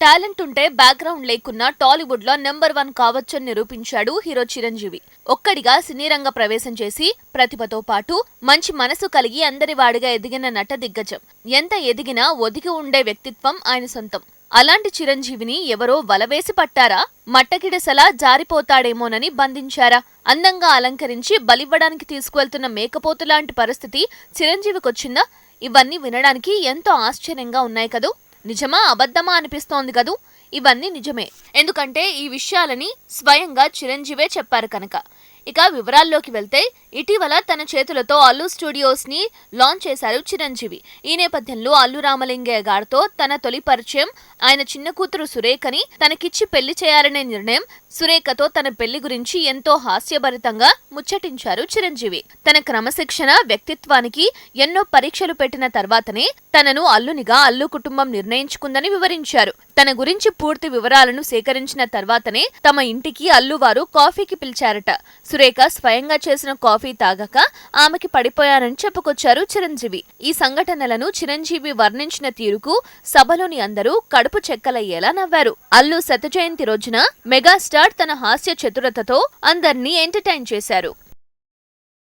Talent ఉంటే background లేకున్నా టాలీవుడ్లో నెంబర్ వన్ కావచ్చని నిరూపించాడు హీరో చిరంజీవి. ఒక్కడిగా సినీ రంగ ప్రవేశం చేసి ప్రతిభతో పాటు మంచి మనసు కలిగి అందరి వాడిగా ఎదిగిన నట దిగ్గజం. ఎంత ఎదిగినా ఒదిగి ఉండే వ్యక్తిత్వం ఆయన సొంతం. అలాంటి చిరంజీవిని ఎవరో వలవేసి పట్టారా? మట్టగిడసలా జారిపోతాడేమోనని బంధించారా? అందంగా అలంకరించి బలివ్వడానికి తీసుకువెళ్తున్న మేకపోతు లాంటి పరిస్థితి చిరంజీవికొచ్చిందా? ఇవన్నీ వినడానికి ఎంతో ఆశ్చర్యంగా ఉన్నాయి కదూ? నిజమా అబద్ధమా అనిపిస్తోంది కదూ? ఇవన్నీ నిజమే. ఎందుకంటే ఈ విషయాలని స్వయంగా చిరంజీవే చెప్పారు కనుక. ఇక వివరాల్లోకి వెళ్తే ఇటీవల తన చేతులతో అల్లు స్టూడియోస్ని లాంచ్ చేశారు చిరంజీవి. ఈ నేపథ్యంలో అల్లు రామలింగయ్య గారితో తన తొలి పరిచయం ఆయన చిన్న కూతురు సురేఖని తనకిచ్చి పెళ్ళి చేయాలనే నిర్ణయం సురేఖతో తన పెళ్ళి గురించి ఎంతో హాస్యభరితంగా ముచ్చటించారు చిరంజీవి. తన క్రమశిక్షణ వ్యక్తిత్వానికి ఎన్నో పరీక్షలు పెట్టిన తర్వాతనే తనను అల్లునిగా అల్లు కుటుంబం నిర్ణయించుకుందని వివరించారు. తన గురించి పూర్తి వివరాలను సేకరించిన తర్వాతనే తమ ఇంటికి అల్లువారు కాఫీకి పిలిచారట. సురేఖ స్వయంగా చేసిన కాఫీ తాగక ఆమెకి పడిపోయానని చెప్పుకొచ్చారు చిరంజీవి. ఈ సంఘటనలను చిరంజీవి వర్ణించిన తీరుకు సభలోని అందరూ కడుపు చెక్కలయ్యేలా నవ్వారు. అల్లు శత జయంతి రోజున మెగాస్టార్ తన హాస్య చతురతతో అందర్నీ ఎంటర్టైన్ చేశారు.